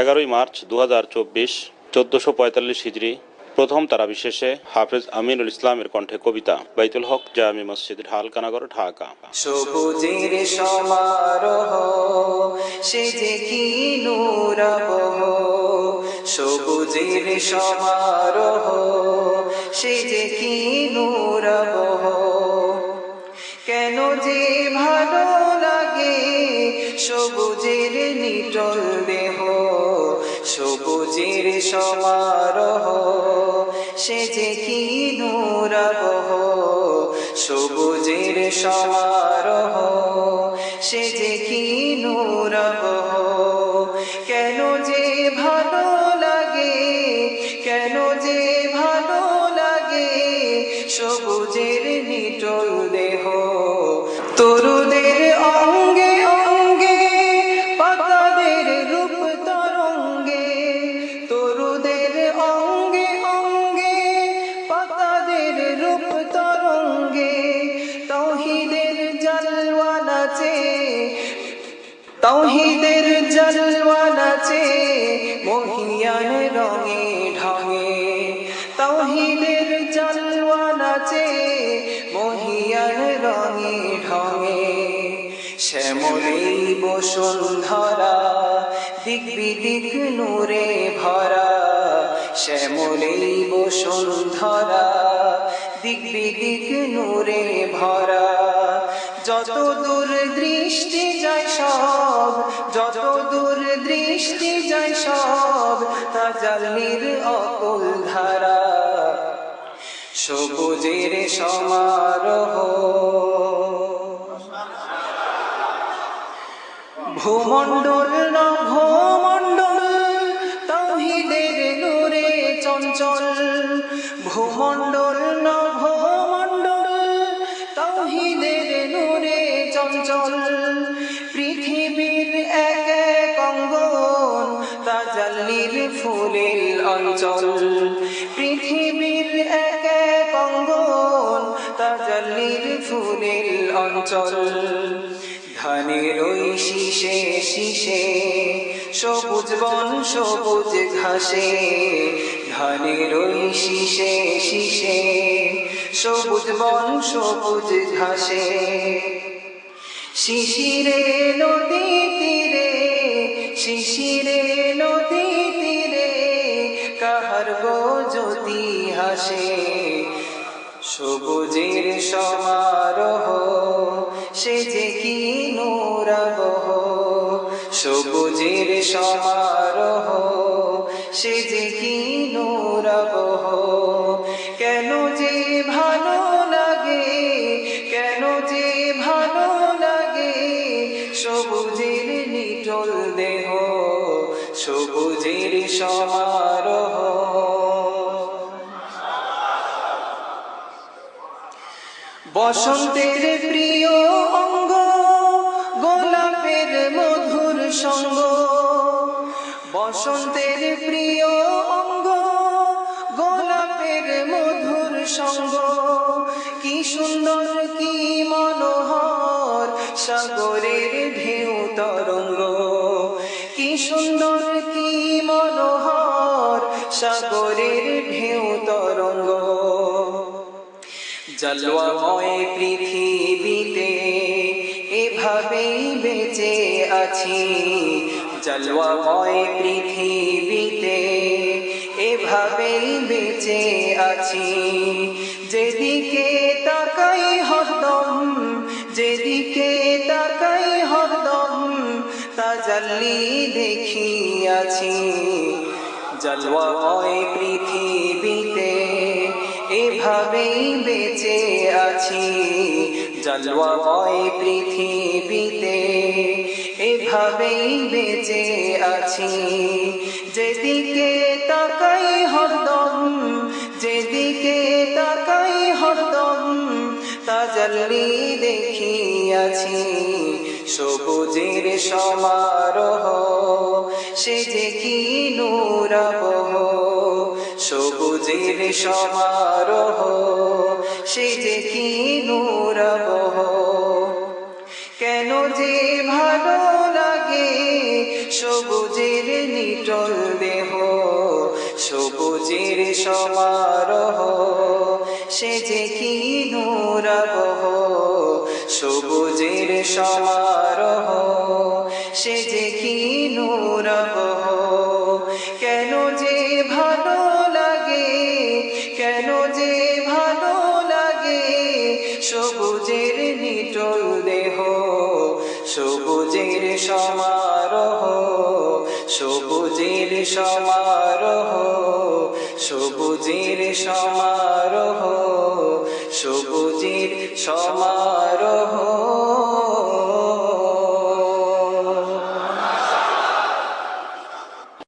এগারোই মার্চ দু হাজার চব্বিশ, চোদ্দোশো পঁয়তাল্লিশ হিজড়ি প্রথম তারা বিশেষে হাফেজ আমিনুল ইসলামের কণ্ঠে কবিতা। বাইতুল হক, জামি মসজিদ, ঢালকানগর, ঢাকা। সবুজের সমারোহ, সে যে কি নূরাবহ সবুজের সমারোহ, সে যে কি সমারোহ, সে যে কি নূরাবহ সবুজের সমারোহ, সে যে কি নূরাবহ কেন যে ভালো লাগে, কেন যে ভালো লাগে সবুজের নিটল দেহ তরুদের মহিয়ান রঙে ঢঙে। তৌহিদের জলওয়া নাচে মহিয়ান রঙে ঢঙে। শ্যামলী বসুন্ধরা দিক বিদিক নূরে ভরা। শ্যামলী বসুন্ধরা দিক বিদিক নূরে ভরা। যত দূর দৃষ্টি যায় সব, যত দূর দৃষ্টি যায় সব তাজালির অকুল ধারা সবুজের সমারোহ। ভূমণ্ডল অঞ্চল ধানের ওই শীষে শীষে, সবুজ বন, সবুজ ঘাসে। ধানের ওই শীষে শীষে, সবুজ বন, সবুজ ঘাসে। শিশিরে নদী তীরে, শিশিরে নদী তীরে, কাহার গো জ্যোতি হাসে। সবুজের সমারোহ সবুজের সমারোহ। বসন্তের প্রিয় অঙ্গ, গোলাপের মধুর সঙ্গ। বসন্তের প্রিয় অঙ্গ, গোলাপের মধুর সঙ্গ। কি সুন্দর, কি মনোহর, সাগরের ঢেউ তরঙ্গ। কি সুন্দর সাগরের ঢেউ তরঙ্গ। জলওয়াময় পৃথিবীতে এভাবেই বেঁচে আছি। জলওয়াময় পৃথিবীতে এভাবেই বেঁচে আছি। যেদিকে তাকাই হরদম, যেদিকে তাকাই হরদম তাজাল্লি দেখিয়াছি জলওয়াময় পৃথিবীতে এভাবেই বেঁচে আছি। জলওয়াময় পৃথিবীতে এভাবেই বেঁচে আছি। যেদিকে তাকাই হরদম, যেদিকে তাকাই হরদম তাজাল্লি দেখিয়াছি। সবুজের সমারোহ, সে যে কি নূরাবহ সবুজের সমারোহ, সে যে কি নূরাবহ কেন যে ভালো লাগে সবুজের নিটল দেহ, সবুজের সমারোহ, সে যে কি নূরাবহ সবুজের সমারোহ যে কি নূরাবহ কেন যে ভালো লাগে, কেন যে ভালো লাগে, সবুজের নিটল দেহ, সবুজের সমারোহ সবুজের সমারোহ সবুজের সমারোহ সবুজের সমারোহ।